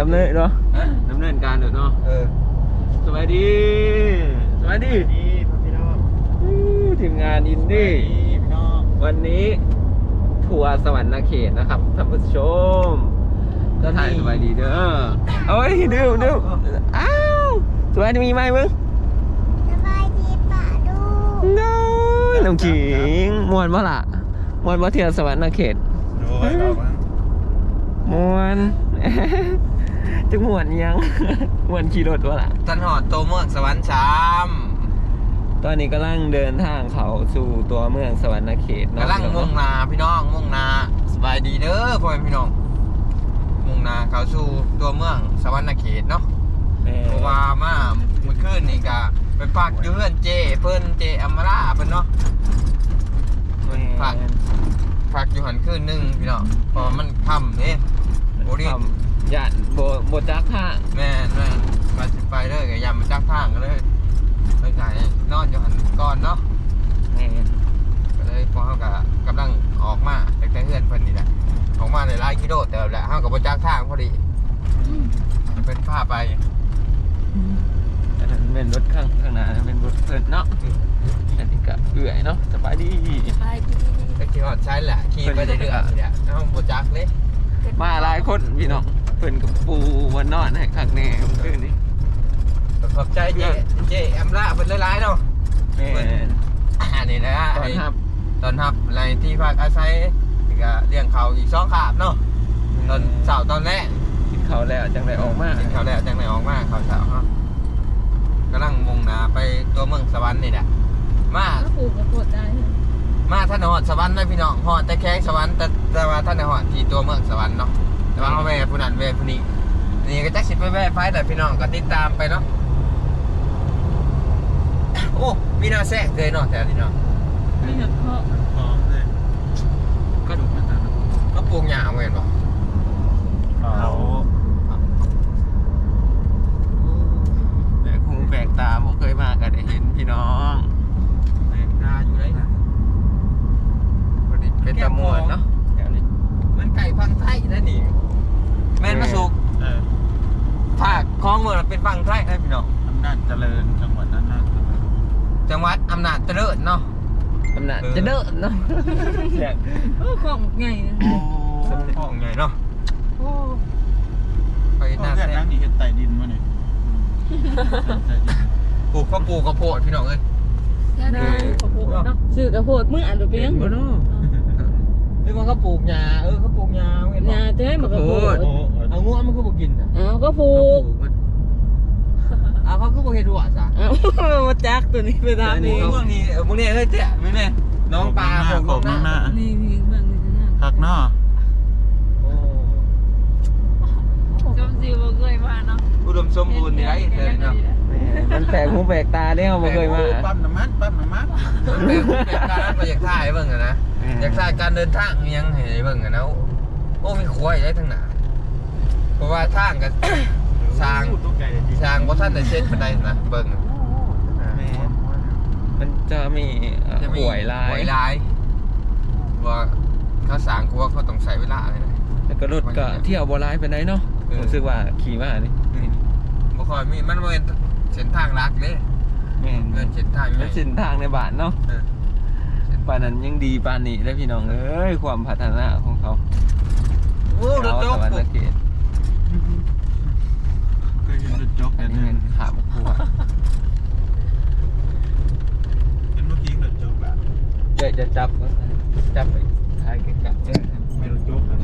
ดำเนินเนาะฮะดำเนินการเดี๋ยวเนาะเออสวัสดีสวัสดีดีพี่น้องอู้ทีมงานอินดี้ดีพี่น้องวันนี้ทัวร์สวรรค์เขตนะครับท่านผู้ชมก็ถ่ายสบายดีเด้อเอ้ยดูดูอ้าวสวยมีไหมมึงสบายดีป่าดูน้อยน้องขิงมวนบ่ล่ะมวนบ่เที่ยวสวรรค์เขตโอ้ยบอกว่ามวน จะมวนยังมวนขี่รถบ่ล่ะ ท่านหอดตัวเมืองสวรรค์ชามตอนนี้กำลังเดินทางเขาสู่ตัวเมืองสวรรค์เขตเนาะกำลังมุ่งหนาพี่น้องมุ่งหนาสบายดีเด้อพ่อแม่พี่น้อง มุ่งหนาเข้าสู่ตัวเมืองสวรรค์เขตเนาะแม่เพราะว่ามาเมื่อคืนนี่ก็ไปพักอยู่เพื่อนเจเพิ่นเจอมราเพิ่นเนาะแม่พักพักอยู่หันคืนหนึงพี่น้องเพราะว่ามันค่ำนี่โอ้ดิทำ ย่านโบโบจักท่าแม่นแม่นมาสิไปเลยก็ยามมาจักทางกันเลยไปไกนอนอยู่หันก่อนเนาะแม่ก็เลยพอเขาก็กำลังออกมาแต่แต่เพื่อนเพิ่นนี่แหละออกมาในหลายกิโลแต่แหละเขากับประจักทางพอดีเป็นผ้าไปอันนั้นเป็นรถข้างข้างหน้าเป็นรถเพิ่นเนาะอันนี้ก็เอื่อยเนาะสบายดีสบายดีก็ขี่หอดใช้แหละขี่ไปเรื่อยๆเนี่ยเขาประจักเลย มาหลายคนพี่น้อง เพิ่นกับปูวันนอนให้ข้างแน่เมื่อคืนนี้ขอบใจเจเจแอมล่าเป็นหลายๆเนาะแม่นอันนี้นะตอนทับตอนทับอะไรที่พักอาศัยนี่ก็เลี้ยงเขาอีกสองขาบเนาะตอนเสาร์ตอนแรกกินข้าวแล้วจังได้ออกมากินเขาวแล้วจังไหนออกมาเขาวเสาร์เนาะกำลังมุ่งหน้าไปตัวเมืองสวรรค์นี่แหละมาก็ปลูกกระโดดได้มาท่านหอดสวรรค์นะพี่น้องหอดแต่แข้งสวรรค์แต่แต่ว่าท่านหอดที่ตัวเมืองสวรรค์เนาะ แต่ว่าเขาแว่ผู้นั้นแว่ผู้นี้ นี่ก็จักสิไปแว่ไฟแต่พี่น้องก็ติดตามไปเนาะ โอ้ มีหนาแทรกเลยเนาะแต่นี่เนาะไม่เห็นเพราะพร้อมเลยก็ดูมันนะก็ปลูกหญ้าเว้นบ่เขาแปลกหูแปลกตาบ่เคยมาก็ได้เห็นพี่น้องแม่งนาอยู่เลยพอดีเป็นตะมวนเนาะแถวนี้มันไก่ฟังไทยนะนี่แม่นมาสุกเออภาคคลองเมืองเป็นฟังไทยนะพี่น้องอำนาจเจริญจังหวัดนั้นนะจังหวัดอำนาจเจริญเนาะอำนาจจะเดินเนาะแซ่บโอ้ของไงนะโอ้สมเด็จพ่อใหญ่เนาะโอ้ไปเพื่หน้าอนแซ่นั่งนี่เห็นไต่ดินมาเนี่ยใต้ดินปลูกข้าวปลูกข้าวโพดพี่น้องเอ้ยแค่ได้กระโดดเนาะซื้อกระโดดมึงอ่านดูเปียงบ่เนาะ นี่มันข้าวปลูกหญ้าเออข้าวปลูกหญ้าเห็นบ่ ยาจะให้มันกระโดดโอ้เอางัวมันก็บ่กินอะอ้าวก็ปลูกเอาเขาก็บ่เฮ็ดหัวซะอ้าวมาจักตัวนี้ไปทำนี่นี่พวกนี้เออพวกนี้เฮ้ยเจ๊ไม่แน่น้องปลาโขกผมน้องหน้านี่นี่เมืองนี่นะหักเนาะโอ้จำสิบ่เคยมาเนาะอุดมสมบูรณ์นี่ไอ้เธอเนาะแม่มันแปลกหูแปลกตาเด้เฮาบ่เคยมา ปั๊มน้ำมันปั๊มน้ำมันมันเป็นเป็นการไปอยากถ่ายเบิ่งอะนะอยากถ่ายการเดินทางอิหยังให้เบิ่งอะนะโอ้มีขวยได้ทั้งหน้าเพราะว่าทางกับสร้างตุ๊กไก่ดิสร้างบ่ทันได้เสร็จปานใดนะเบิ่งแม่มันจะมีเอ่อจะมีหวยลาหวยยลายว่าเขาสร้างกลัวเขาต้องใช้เวลาเลยนะ แล้วก็รถก็เที่ยวบ่หลายปานใดเนาะเออรู้สึกว่าขี่มานี่ บ่ค่อยมีมันบ่เป็น เส้นทางลักเด้แม่นเงินเส้นทางมันเส้นทางในบ้านเนาะเออปานนั้นยังดีปานนี้ได้อพี่น้องเอ้ยความพัฒนาของเขาโอ้รถชาวโจ๊กสวรรค์เขตเคยเห็นรถจกอักันนนี้เนี่ยเป็นขาบครัวเป็นเมื่อกี้รถจกละเดี๋ยวจะจับจับไปทายกันกับเออไม่รถจกอะ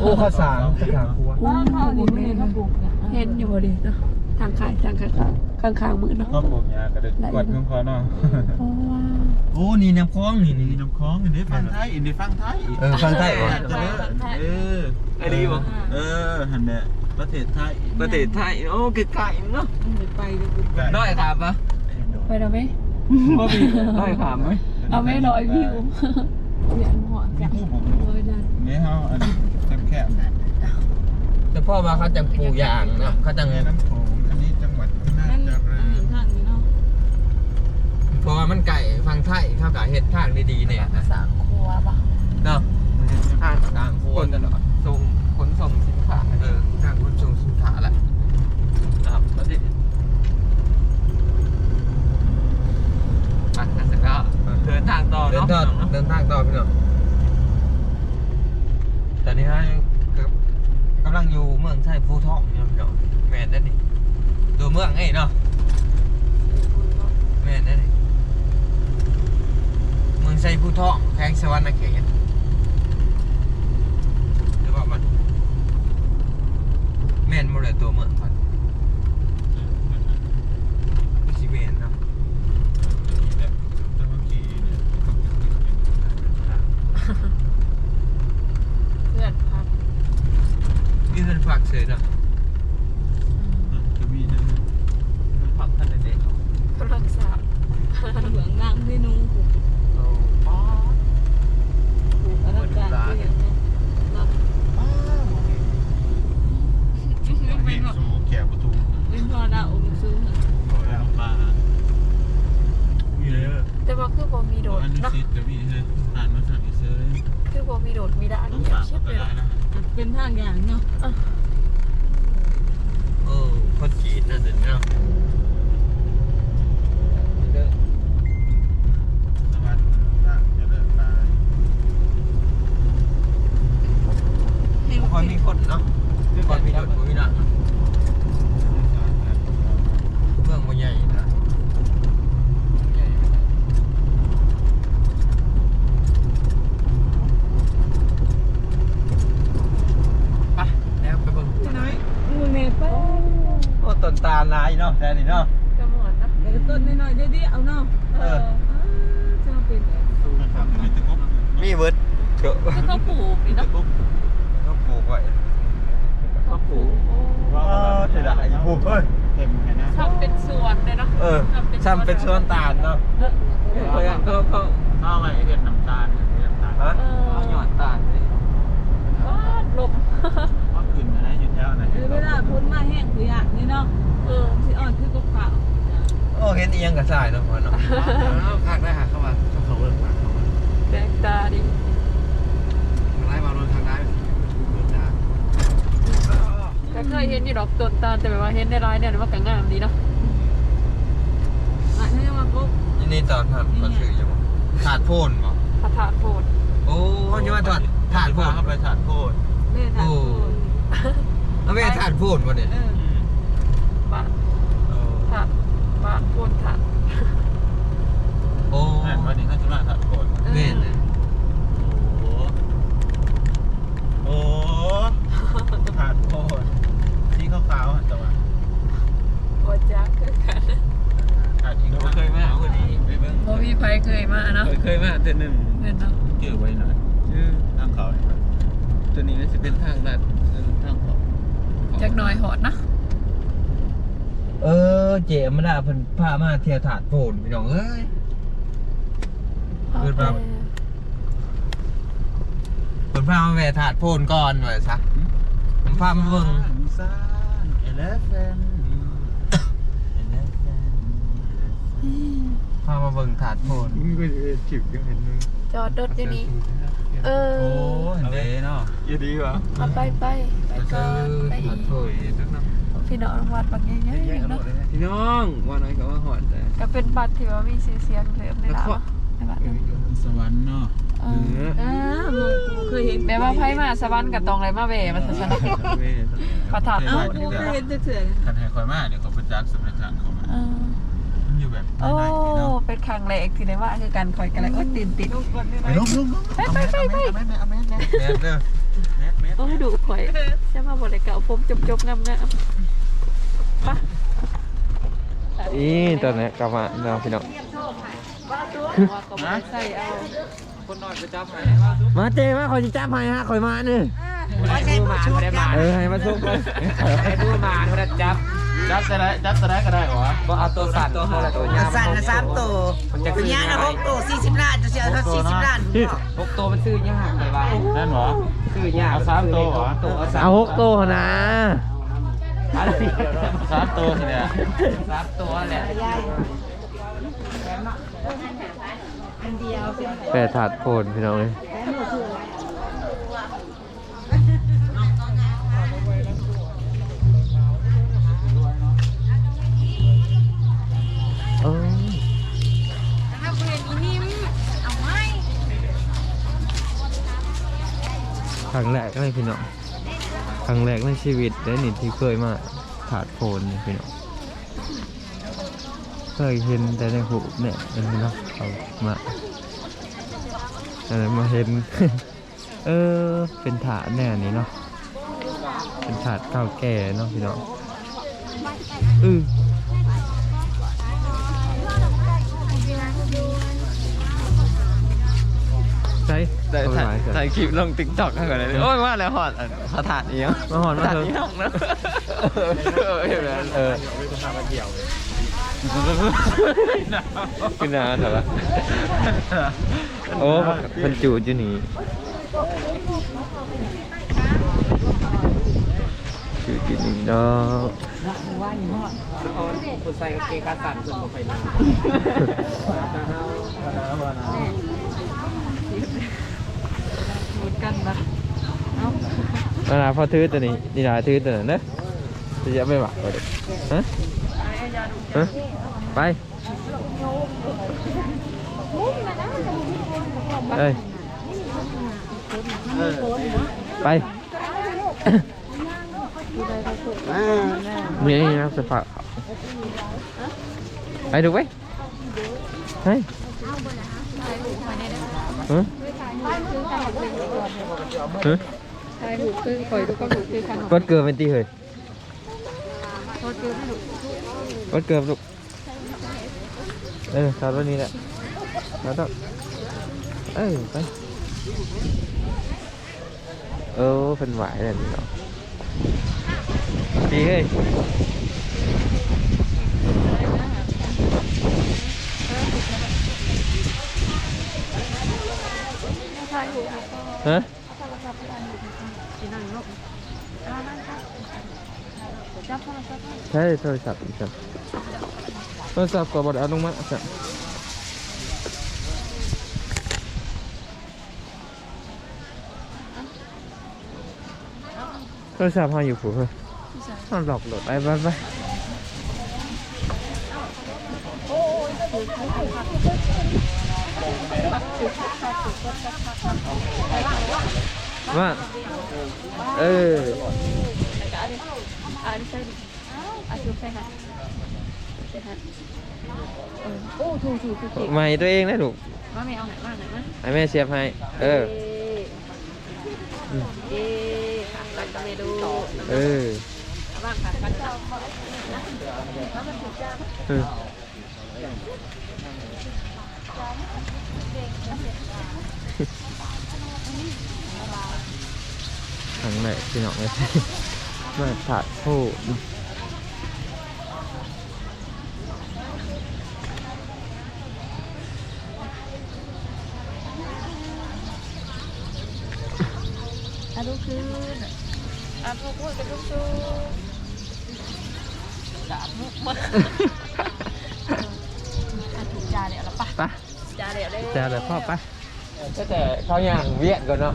โอ้ข้าวสารข้าวครัวว่าเขาดิไม่เห็นเขาปลูกเห็นอยู่พอดีเนาะ ทางขายทางข้างข้างข้างมือเนาะก็ปลูกยากระเด็นกวาดเครื่องคอเนาะเพราะว่าโอ้นี่น้ำคลองนี่นี่นี่น้ำคล้องอินเดียฟังไทยอินเดียฟังไทยเออฟังไทยบ่เจริญเออไอ้ดีบ่เออหันเนี่ยประเทศไทยประเทศไทยโอ้ไกลๆเนาะไปเลยน้อยครับปะไปได้ไหมบ่มีน้อยขามไหมเอาไม่ร้อยวิวเรียนหัวมีจังผู้บุกรุกเลยนั่นนี่เฮาอันแคบๆแต่พ่อมาเขาจังปลูกยางเนาะเขาจังแม่น้ำโขง เพราะว่ามันไก่ฟังไทยเขากะเฮ็ดทางดีๆเนี่ยนะสามครัวป่ะเนาะแม่ทางกลางโคคนตลอดส่งขนส่งสินค้าเออทางขนส่งสินค้าแหละครับแล้วดิไปกันเสร็จแล้วเดินทางต่อเดินเนาะทางเดินทางต่อพี่น้องตอนนี้ฮะกำลังอยู่เมืองไทยภูทองเนี่ยพี่น้องแม่นนั่นนี่ตัวเมืองไงเนาะแม่นนั่นนี่ เมืองไทยภูทองแข้งสวรรค์เขตหรือว่ามันแม่นหมดเลยตัวเมืองก่อนไม่ใช่แม่นเนาะ แบบเจ้าขี่เนี่ย เพื่อนพัก มีเงินฝากเฉยเนาะ จะมีนั่น มันพักท่านเด็ก กำลังสาบเหลืองนั่งที่นุ่งผูก ๆเอาอ๋อ ผูกอลังการที่อย่างนี้เนาะ วิ่งสู่แขกประตู เป็นพอดาวอมซื้อ ขอแล้วมามีเลย แต่ว่าคือ บ่มีโดดอันนี้เนาะซิดจะมีเลยอ่านมาสั่งอีเซอร์คือบ่มีโดดมีด้านต้องเดียวฝากชิบก็เลยได้นะเป็นทางอย่างเนาะ เออคนจีนนั่นเองเนาะ เด้อ สวัสดีค่ะจะเดินไป ไม่ค่อยมีคนเนาะไม่ค่อยมีรถมีนะเมืองมันใหญ่นะใหญ่ไปแล้วไปเบิ่ง น้อยมือเมย์ไป โอ้ต้นตาลายเนาะแค่นี้เนาะกระหมดนะเดี๋ยวต้นน้อยๆเดี๋ยวๆเอาเนาะเออจะเป็นแบบนะครับมีตะกบมีเวิร์ดเถอะก็ต้องปลูกนี่ตะเนาะกบก็ปลูกไว้ก็ปลูกว้าวเสียดายปลูกเฮ้ยเต็มแค่นั้นทำเป็นสวนเลยเนาะเออทำเป็นสวนตาลเนาะเขาอยากเขาเขาข้าวไอ้เห็ดน้ำตาลเห็ดน้ำตาลฮะเออเอาหยอดตาลนี่วาดลมว่าคืน อะไรอยู่แถวไหนเวลาพ้นมาแห้งคืออย่างนี้เนาะเออสิอ่อนคือกบขาวโอ้เห็นเอียงกับสายเนาะพ่อเนาะเอาพักได้หาเข้ามาเขาเวิร์กมาเข้ามาแดงตาดิไล่มาลงทางได้เวิร์กได้ก็เคยเห็นอยู่ดอกต้นตาลแต่แบบว่าเห็นในร้ายเนี่ยมันก็งามดีเนาะอะนี่ยังมาปุ๊บยินดีตอนผ่านก็ซื้ออยู่บ่ถาดโพนบ่พระธาตุโพธิ์โอ้ยยังว่าถาดถาดโพนเข้าไปถาดโพดแม่ถามโอ้ แล้วแม่ถาดโพนบ่เนี่ยเออบ้านธาตุบ้านโพธิ์ธาตุโอ้แม่วันนี้เขาจะมาถาดโพดแม่เนี่ยโอ้โอ้ถาดโพดที่ขาวๆแต่ว่าโอจักคือกันถาดที่ขาวๆพอดีไปเบิ้งโมมีไผเคยมาเนาะเคยมาเดือนหนึ่งเพื่อนเนาะเกี่ยวไว้หน่อยชื่อทางเขาเนี่ยตัวนี้น่าจะเป็นทางลัดเออทางเขา จักหน่อยหอดนะเออ เจมดาเพิ่นพามาเที่ยวถาดโพนพี่น้องเอ้ยเพื่อนเราเพิ่นพามาแวะถาดโพนก่อนว่าซะผมพามาเบิ่ง ซ่านเอเลฟเฟนเอเลฟเฟนพามาเบิ่งถาดโพนมึงก็จะจิบก็เห็นมึงจอดรถอยู่นี่ เออโอ้เห็นเด้เนาะยี่ดีวะเอาไปไปไปก่อนไปอีก โอ้ยพี่น้องวัดบางใหญ่ๆเนาะพี่น้องว่าน้อยกับว่าหอดแต่ก็เป็นบัตรที่ว่ามีชื่อเสียงเริ่มในลาวอะในบัตรนั้นสวรรค์เนาะเอออ่ามึงกูเคยเห็นแม่ว่าไพ่มาสวรรค์กับตองไรมาเวมาซะนะพระธาตุเอ้าโพธิ์กูเคยเห็นเฉยคันให้คอยมาเดี๋ยวเขาไปจักสำนักงานเขามาเออมันอยู่ แบบโอ้ในๆเนาะเป็นครั้งแรกที่ได้ว่าคือการคอยกันแล้วโอ้ยตื่นติดๆลูกคนนี้ไปนะลงลงลงไปไปไปไปเอาแมสเอาแมสเอาแมสแม่เด้อแมสแมสโอ้ยดูข่อยจะมาบริการผมจบๆงามๆปะอีตอนนี้กลับมาเนาะพี่น้องว่าก็บ่ได้ใส่เอาคนน้อยไปจับให้มาเจมาคอยสิจับให้ฮะคอยมานี่ให้ผู้มาไม่ได้มาเออให้มาซุกเลย ให้ผู้มาเขาได้จับ จับจะได้จับจะได้ก็ได้หรอก็เอาตัวสั่นตัวอะไรตัวยาวสั่นละสามตัวมันจะปัขึ้ญนญาละหกตัวสี่สิบล้านจะเสียเท่าสี่สิบล้านหกตัวมันซื้อยากเลยว่านั่นหรอ ซื้อยากเอาสามตัวเหรอตัวเอาสามเอาหกตัวนะสามตัวสิเนี่ยสามตัวแหละแปดถาดโพนพี่น้องเลย ครั้งแรกเลยพี่น้องครั้งแรกในชีวิตได้นี่ที่เคยมาถาดโพนพี่น้องเคยเห็นแต่ในหูเนี่ยเห็นไหมเนาะเอามาอะไรมาเห็น เออเป็นถาดแน่นี่เนาะเป็นถาดเก่าแก่เนาะพี่น้องอือ ช่ถ่ายเอาหลายเถอะถ่ายคลิปลงติ๊กต็อกกันเลยโอ้ยว่าแล้วหอดอันเขาถาดนี้ยังมาหอนมาถาดเถอะนี้ห้องนะเออเห็นไหมเออขึ้นหนาเถอะวะโอ้มันจูดอยู่นี่จูดอยู่นี่เนาะคุณใส่กางเกงขาสั้นส่วนผมไปนะหมดกันนะเอ้านานาพอถือตัวนี้นี่นาถือตัวนั้นนะจะเยอะไม่หวักเลยฮะฮะไปเอ้ยไปมีอะไรนะสภาพไปดูไปเฮ้ยฮะ ฮะใช่หูคือคอยดูก็หูคือขนมวัดเกิดเป็นตีเหยโทษคือไม่ถูกวัดเกิดลูกเออสาววันนี้แหละแล้วต้องเออไปเออเป็นไหวเลยนี่เนาะดีเฮ้ย ใช่หูก็ ฮะกินนั่งลบจับโทรศัพท์ใช่โทรศัพท์อีกครับโทรศัพท์ก็บไดเอาลงมาครับโทรศัพท์พาอยู่ผูกเฮ้ยมันหลอกหลดไปไปไป ว่าเอออ่าใช่อาชุบใช่ค่ะใช่ค่ะโอ้ถูกถูกถูกใหม่ตัวเองนะถูกมาไม่เอาไหนมาไหนมาให้แม่เชียร์ให้ เออ เอ๊ะค่ะกันจะไม่ดูเออบ้างค่ะกันจะเออ รั้งแรกพี่น้องเลยมาถาดโพดอะลูกคืนอะพูดพูดกันลูกชูจามุกมาอะถูกจาเลยเอาละปะไปจาเลยวเลยจะเลยวพ่อไป แต่เขาย่างเวียดก่อนเนาะ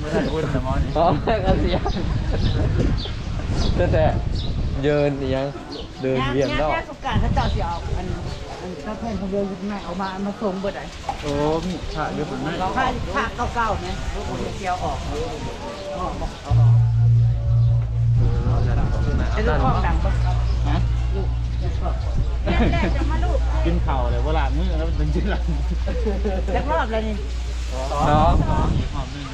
ไม่ได้พูดแต่มอนี่อ๋อก็เสียแต่แต่เยินอีหยังเดินเวียนรอบสงการเขาเจ้าสิเอาอันอันถ้าเพื่อนเขาเดินยุคไหนเอามามาส่งเบิดไอ้โอ้มีขาเยอะเหมือนไม่เราค่าค่าเก่าๆเนี่ยเกี่ยวออกไอ้ลูกห้องดังปะฮะกิ นเข่าเลยเวลามือแล้วเป็นชิ้นหลังจักรอบเลยนี่สองหอมนึง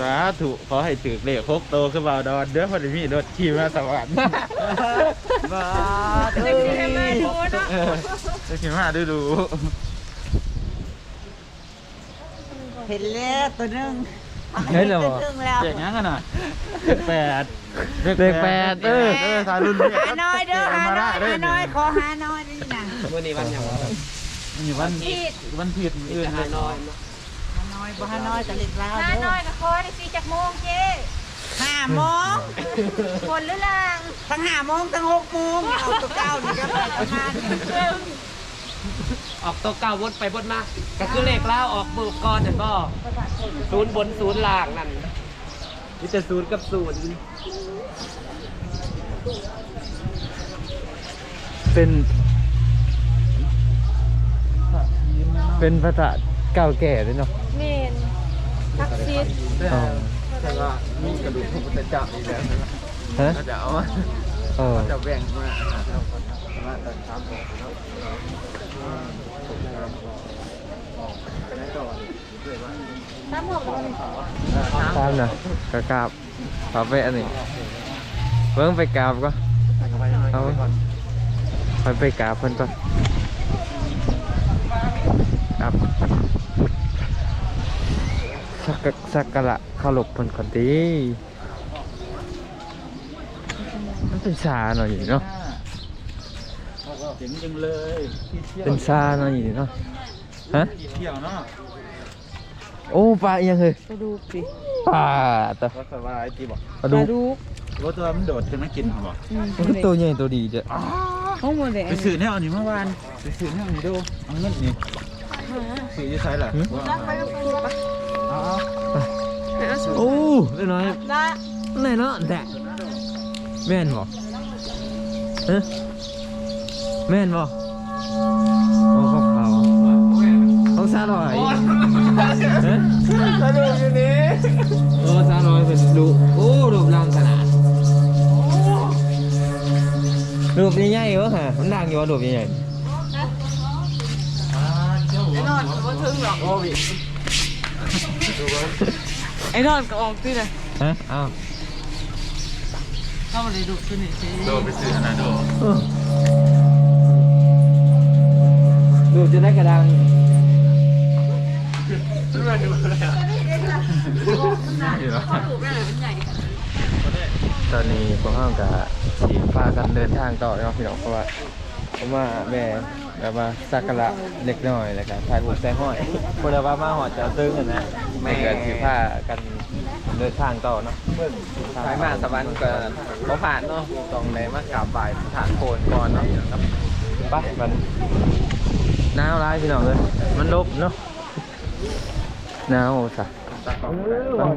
สาธุขอให้ถือเลขหกโตขึ้นมาดอนเด้อพอดีมีรถขี่มาสวรรค์บ้าเด็กที่ให้มาดูเนาะเออจะขี่มาดูดู เห็นแล้วตัวนึงเฮ้ยเหรอ ตัวนึงแล้วเด็กงั้นกันน่ะแปดเลขแปดเออ เออทารุ่นเรียกหาน้อยเด้อหาน้อยหาน้อยขอหาน้อยนี่นะวันนี้วันยังอยู่วันวันผิดอื่นเลยหาน้อยบ่หาน้อยแต่เล็กแล้วห้าเด้น้ออยกับคอได้สี่จากโมงเจ๊ห้าโมงคนหรือล่างทั้งห้าโมงทั้งหกโมงเอาตัวเก้านี่จะไปทำงาน ออกตัวเก่าวนไปวนมาก็คือเลขเล่าออกมือก่อนนั่นก็ศูนย์บนศูนย์ล่างนั่นนี่จะศูนย์กับศูนย์เป็น เป็นพระธาตุเก่าแก่เลยเนาะเมนทักซิดอ๋อแต่ว่ามีกระดูกพระพุทธเจ้าอีกแล้วนะฮะ ก็จะเอามาเออ จะแบ่งมามาตอนเช้าก่อนเนาะน้ำหอมร้อน ตามนะกระกาบขอไปอันนี้เบิ่งไปกราบก็เอาไปไปกราบเพิ่นก่อนกราบสักกะสักการะเคารพเพิ่นก่อนดีมันเป็นชาหน่อยเนาะ เจ๋งจังเลยที่เที่ยวเป็นชาหน่อยเนาะฮะที่เที่ยวเนาะโอ้ปลาอีหยังเฮ้ยกระดูกสิปลาตัวรถสบายที่บอกปลาดูดูกรถตัวมันโดดขึ้นมากินเหรอบอกอืมมันก็ตัวใหญ่ตัวดีจ้ะห้องโมเดลไปสื่อแนวนี้เมื่อวานไปสื่อแนวนี้ดูเอาเงินนี่สื่อจะใช้เหรอเอาโอ้เล็กน้อยละไหนเนาะแดะแม่นบ่เอ๊ะ แม่นบ่โอ้ของเขาของซาหน่อยเอ๊ะกระดูกอยู่นี่โอ้ซาหน่อยเป็นดูโอ้รูปร่างขนาดรูปใหญ่ๆวะฮะมันดังอยู่ว่ารูปใหญ่นอนก็บ่ถึงหรอกโควิดไอ้นอนก็ออกติเลยๆฮะอ้าวเข้ามาเลยดุขึ้นนี่สิโดไปสื่อขนาดโดเออ รูปจะได้กระดังตอนนี้พวกเรากับสีพากันเดินทางต่อเนาะพี่น้องเพราะว่าเพราะว่าแม่แบบว่าสักการะเล็กน้อยแล้วกันถ่ายรูปใส่ห้อยคนละว่ามาหอดจะตึงกันนะแม่ก็ถือผ้ากันเดินทางต่อเนาะสายมาสวรรค์ก็บ่ผ่านเนาะต้องได้มากราบไหว้ฐานโคนก่อนเนาะครับไปมัน หนาวร้ายพี่น้องเลยมันลบเนาะหนาวซะตากล้อง